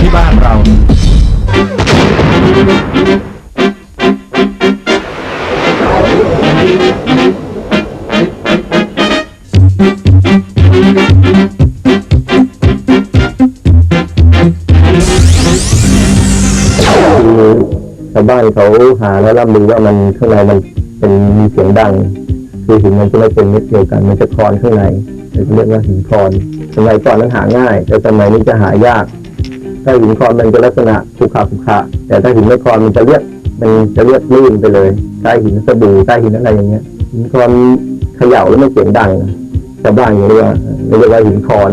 ที่บ้านเราคือชาวบ้านเขาหาแล้วร่ำลือว่ามันข้างในมันเป็นมีเสียงดัง คือหินมันจะไม่เป็นเม็ดเดียวกัน มันจะคลอนข้างในเราจะเรียกว่าหินคลอนสมัยก่อนนั้นหาง่าย แต่สมัยนี้จะหายาก ถ้าหินคอนมันจะลักษณะขุขระขรุขระแต่ถ้าหินไม่คอนมันจะเรียบมันจะเรียบลื่นไปเลยใต้หินสบู่ใต้หินอะไรอย่างเงี้ยหินคอนเขย่าแล้วไม่เสียงดังชาวบ้านเรียกว่าเรียกว่าหินคอน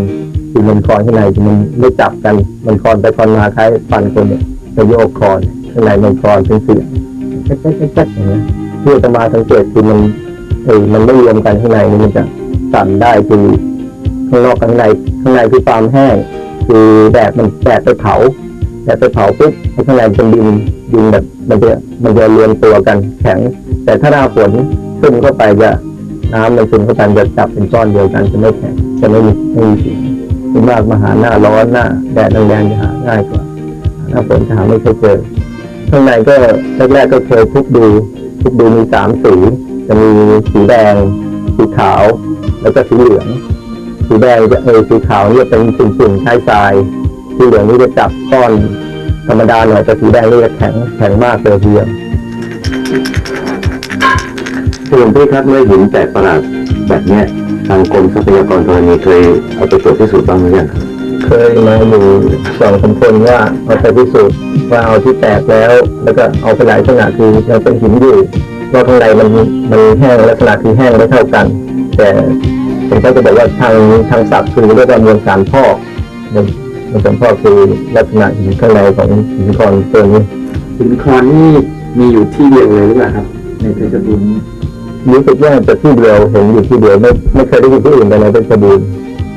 คือมันคอนข้างในมันไม่จับกันมันคอนไปคอนมาคล้ายฟันคนเนี่ยจะโยกคอนข้างในมันคอนเป็นเสียงแจ๊กแจ๊กแจ๊กอย่างเงี้ยที่อาตมาสังเกตคือมันเออมันไม่รวมกันข้างในมันจะสั่นได้คือข้างนอกข้างในข้างในคือความแห้ง คือแดดมันแดดไปเผาแดดไปเผาปุ๊บไอ้ข้างในเป็นดินดินแบบมันจะมันจะรวมตัวกันแข็ง แต่ถ้าหน้าฝนซึมเข้าไปจะน้ำมันซึมเข้าไปจะจับเป็นก้อนเดียวกันจะไม่แข็งจะไม่มีไม่มีสีส่วนมากมาหาหน้าร้อนหน้าแดดแรงๆจะหาง่ายกว่าหน้าฝนจะหาไม่เคยเจอข้างในก็แรกๆก็เคยทุบดูทุบดูมีสามสีจะมีสีแดง สีขาว แล้วก็สีเหลือง สีแดงจะเออสีขาวเนี่ยเป็นตุ่มๆใช้ทรายสีเหลืองนี่จะจับก้อนธรรมดาหน่อยแต่สีแดงนี่จะแข็งแข็งมากเลยทีเดียวส่วนที่ครับเมื่อหินแตกประหลาดแบบเนี้ยทางกรมทรัพยากรธรณีเคยเอาไปตรวจพิสูจน์บ้างหรือยังครับเคยมาอยู่สองสามคนว่าเอาไปพิสูจน์ว่าเอาที่แตกแล้ว แล้วก็เอาไปหลายลักษณะคือยังเป็นหินอยู่ว่าข้างในมันมันแห้งลักษณะคือแห้งไม่เท่ากัน แต่ ผมก็จะบอกว่าทางทางศัพท์คือเรียกว่ามวลสารพอกมวลมวลสารพอกคือลักษณะหินข้างในของหินคอนตัวนี้หินคลอนนี่มีอยู่ที่เดียวเลยหรือเปล่าครับ ในเพชรบูรณ์รู้สึกว่าจะที่เดียวเห็นอยู่ที่เดียวไม่ไม่เคยได้ยินที่อื่นแต่ในเพชรบูรณ์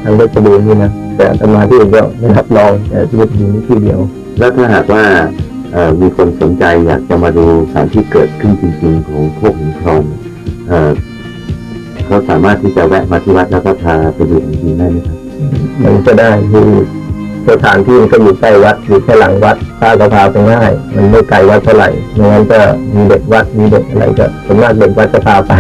ทางเพชรบูรณ์นี่นะแต่อาตมาที่อื่นก็ไม่รับรองแต่ที่เพชรบูรณ์นี่ที่เดียว แล้วถ้าหากว่าเอ่อมีคนสนใจอยากจะมาดูสถานที่เกิดขึ้นจริงๆของพวกหินคลอน เอ่อเขาสามารถที่จะแวะมาที่วัดแล้วก็พาไปดูจริงๆได้ไหมครับมันก็ได้คือสถานที่มันก็อยู่ใกล้วัดอยู่แค่หลังวัดพาก็พาไปง่าย มันไม่ไกลวัดเท่าไหร่ไม่งั้นก็มีเด็กวัดมีเด็กอะไรก็ส่วนมากเด็กวัดจะพาไป